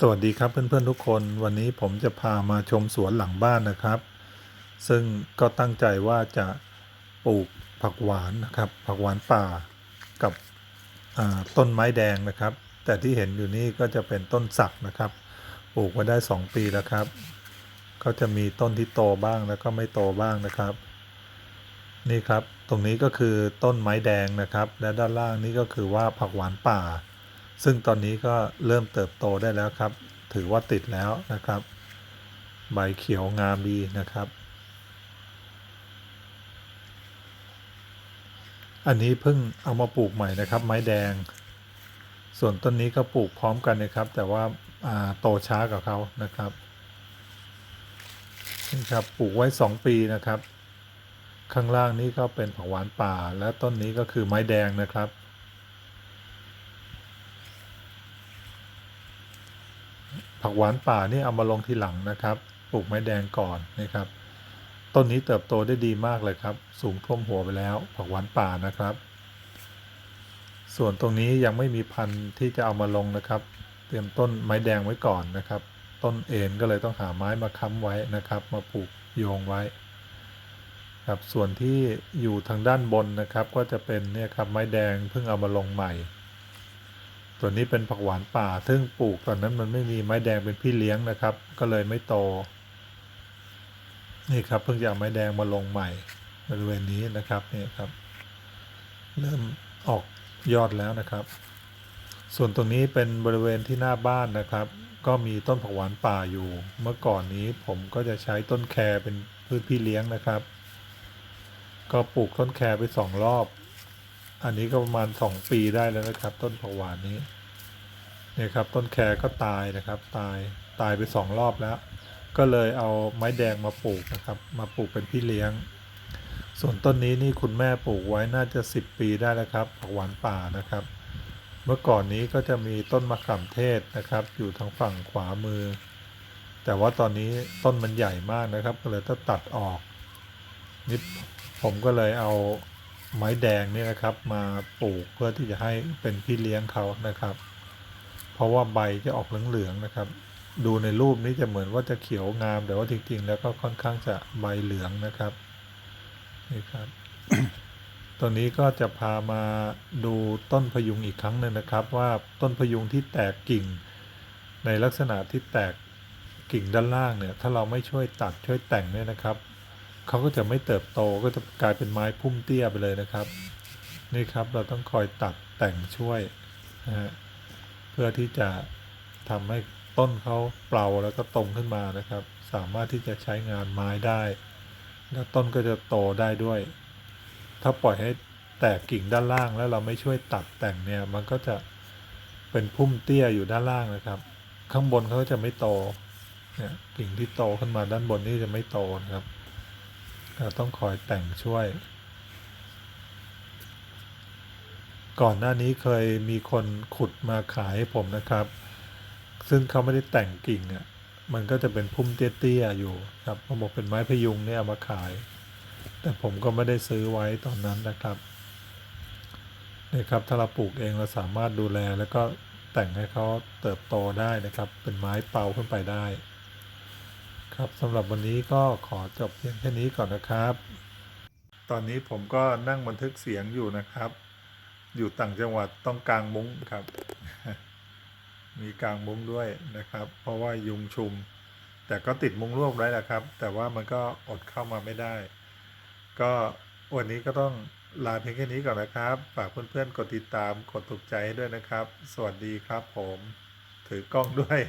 สวัสดีครับเพื่อนๆทุกคน วันนี้ผมจะพามาชมสวนหลังบ้านนะครับ ซึ่งก็ตั้งใจว่าจะปลูกผักหวานนะครับ ผักหวานป่ากับต้นไม้แดงนะครับ แต่ที่เห็นอยู่นี่ก็จะเป็นต้นสักนะครับ ปลูกมาได้ 2 ปีแล้วครับ ก็จะมีต้นที่โตบ้างแล้วก็ไม่โตบ้างนะครับ นี่ครับตรงนี้ก็คือต้นไม้แดงนะครับ และด้านล่างนี่ก็คือว่าผักหวานป่า ซึ่งตอนนี้ก็เริ่มเติบโตได้แล้วครับ ถือว่าติดแล้วนะครับ ใบเขียวงามดีนะครับ อันนี้เพิ่งเอามาปลูกใหม่นะครับ ไม้แดง ส่วนต้นนี้ก็ปลูกพร้อมกันนะครับ แต่ว่าาโตช้ากว่าเขานะครับนี่ครับปลูกไว้ 2 ปีนะครับ ข้างล่างนี้ก็เป็นผักหวานป่า และต้นนี้ก็คือไม้แดงนะครับ ผักหวานป่านี่เอามาลงทีหลังนะครับปลูกไม้แดงก่อนนะครับต้นนี้เติบโตได้ดีมากเลยครับ สูงท่วมหัวไปแล้วผักหวานป่านะครับ ส่วนตรงนี้ยังไม่มีพันธุ์ที่จะเอามาลงนะครับ เตรียมต้นไม้แดงไว้ก่อนนะครับ ต้นเอ็นก็เลยต้องหาไม้มาค้ำไว้นะครับ มาปลูกโยงไว้ครับส่วนที่อยู่ทางด้านบนนะครับ ก็จะเป็นเนี่ยครับไม้แดงเพิ่งเอามาลงใหม่ ตัวนี้เป็นผักหวานป่า ซึ่งปลูกตอนนั้นมันไม่มีไม้แดงเป็นพี่เลี้ยงนะครับ ก็เลยไม่โต นี่ครับเพิ่งจะเอาไม้แดงมาลงใหม่บริเวณนี้นะครับนี่ครับ เริ่มออกยอดแล้วนะครับ ส่วนตรงนี้เป็นบริเวณที่หน้าบ้านนะครับ ก็มีต้นผักหวานป่าอยู่ เมื่อก่อนนี้ผมก็จะใช้ต้นแครเป็นพืชพี่เลี้ยงนะครับ ก็ปลูกต้นแครไปสองรอบ อันนี้ก็ประมาณสองปีได้แล้วนะครับ ต้นผักหวานนี้เนี่ยครับต้นแครก็ตายนะครับ ตายตายไปสองรอบแล้ว ก็เลยเอาไม้แดงมาปลูกนะครับ มาปลูกเป็นพี่เลี้ยง ส่วนต้นนี้นี่คุณแม่ปลูกไว้น่าจะ 10 ปีได้แล้วครับผักหวานป่านะครับ เมื่อก่อนนี้ก็จะมีต้นมะขามเทศนะครับ อยู่ทางฝั่งขวามือ แต่ว่าตอนนี้ต้นมันใหญ่มากนะครับ ก็เลยต้องตัดออกนี่ผมก็เลยเอา ไม้แดงนี่นะครับ มาปลูกเพื่อที่จะให้เป็นพี่เลี้ยงเขานะครับ เพราะว่าใบจะออกเหลืองๆนะครับ ดูในรูปนี้จะเหมือนว่าจะเขียวงามแต่ว่าจริงๆ แล้วก็ค่อนข้างจะใบเหลืองนะครับนี่ครับตัวนี้ก็จะพามาดูต้นพยุงอีกครั้งหนึ่งนะครับ ว่าต้นพยุงที่แตกกิ่ง ในลักษณะที่แตกกิ่งด้านล่างเนี่ย ถ้าเราไม่ช่วยตัดช่วยแต่งเนี่ยนะครับ เขาก็จะไม่เติบโตก็จะกลายเป็นไม้พุ่มเตี้ยไปเลยนะครับ นี่ครับเราต้องคอยตัดแต่งช่วยนะฮะเพื่อที่จะทำให้ต้นเขาเปล่าแล้วก็ตรงขึ้นมานะครับ สามารถที่จะใช้งานไม้ได้ แล้วต้นก็จะโตได้ด้วย ถ้าปล่อยให้แตกกิ่งด้านล่างแล้วเราไม่ช่วยตัดแต่งเนี่ย มันก็จะเป็นพุ่มเตี้ยอยู่ด้านล่างนะครับ ข้างบนเขาก็จะไม่โตเนี่ยกิ่งที่โตขึ้นมาด้านบนนี่จะไม่โตนะครับ เราต้องคอยแต่งช่วย ก่อนหน้านี้เคยมีคนขุดมาขายให้ผมนะครับ ซึ่งเขาไม่ได้แต่งกิ่งอะ่ะ มันก็จะเป็นพุ่มเตี้ยๆอยู่ครับเขาบอกเป็นไม้พยุงเนี่ยเอามาขาย แต่ผมก็ไม่ได้ซื้อไว้ตอนนั้นนะครับนี่ครับถ้าเราปลูกเองเราสามารถดูแลแล้วก็แต่งให้เขาเติบโตได้นะครับ เป็นไม้เปาขึ้นไปได้ ครับสำหรับวันนี้ก็ขอจบเพียงแค่นี้ก่อนนะครับ ตอนนี้ผมก็นั่งบันทึกเสียงอยู่นะครับ อยู่ต่างจังหวัดต้องกางมุ้งครับ มีกางมุ้งด้วยนะครับ เพราะว่ายุงชุม แต่ก็ติดมุ้งลวกได้แหละครับ แต่ว่ามันก็อดเข้ามาไม่ได้ ก็วันนี้ก็ต้องลาเพียงแค่นี้ก่อนนะครับ ฝากเพื่อนๆ กดติดตาม กดถูกใจให้ด้วยนะครับ สวัสดีครับผม ถือกล้องด้วย